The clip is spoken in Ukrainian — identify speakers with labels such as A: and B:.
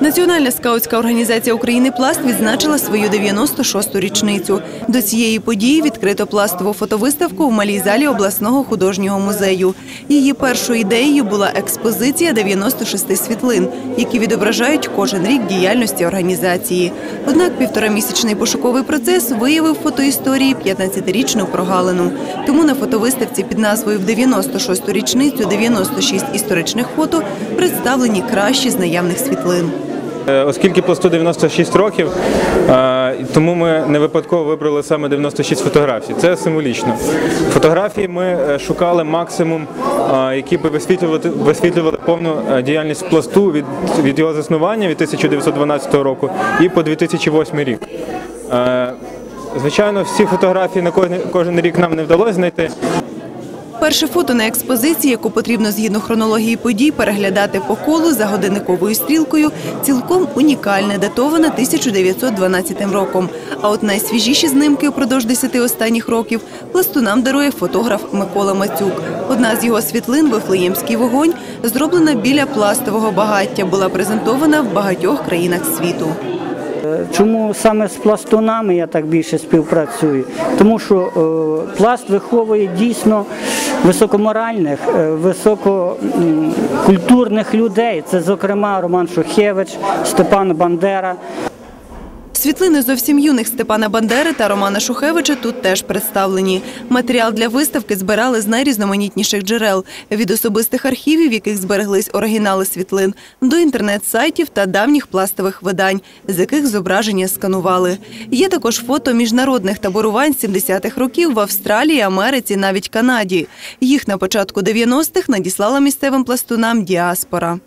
A: Національна скаутська організація України Пласт відзначила свою 96-ту річницю. До цієї події відкрито пластову фотовиставку у малій залі обласного художнього музею. Її першою ідеєю була експозиція 96 світлин, які відображають кожен рік діяльності організації. Однак півторамісячний пошуковий процес виявив в фотоісторії 15-річну прогалину. Тому на фотовиставці під назвою «В 96-ту річницю 96 історичних фото представлені кращі з наявних світлин.
B: Е, Оскільки пласту 96 років, е, тому ми не випадково вибрали саме 96 фотографій. Це символічно. Фотографії ми е, шукали максимум, які би висвітлювали, висвітлювали повну діяльність пласту від, від його заснування від 1912 року і по 2008 рік. Звичайно, всі фотографії на кожен рік нам не вдалося знайти.
A: Перше фото на експозиції, яку потрібно згідно хронології подій переглядати по колу за годинниковою стрілкою, цілком унікальне, датоване 1912 роком. А от найсвіжіші знимки упродовж 10 останніх років пласту нам дарує фотограф Микола Мацюк. Одна з його світлин Вифлеємський вогонь, зроблена біля пластового багаття, була презентована в багатьох країнах світу.
C: Чому саме з пластунами я так більше співпрацюю? Тому що е, пласт виховує дійсно високоморальних, е, висококультурних людей. Це, зокрема, Роман Шухевич, Степан Бандера.
A: Світлини зовсім юних Степана Бандери та Романа Шухевича тут теж представлені. Матеріал для виставки збирали з найрізноманітніших джерел від особистих архівів, в яких збереглись оригінали світлин, до інтернет-сайтів та давніх пластових видань, з яких зображення сканували. Є також фото міжнародних таборувань 70-х років в Австралії, Америці, навіть Канаді. Їх на початку 90-х надіслала місцевим пластунам діаспора.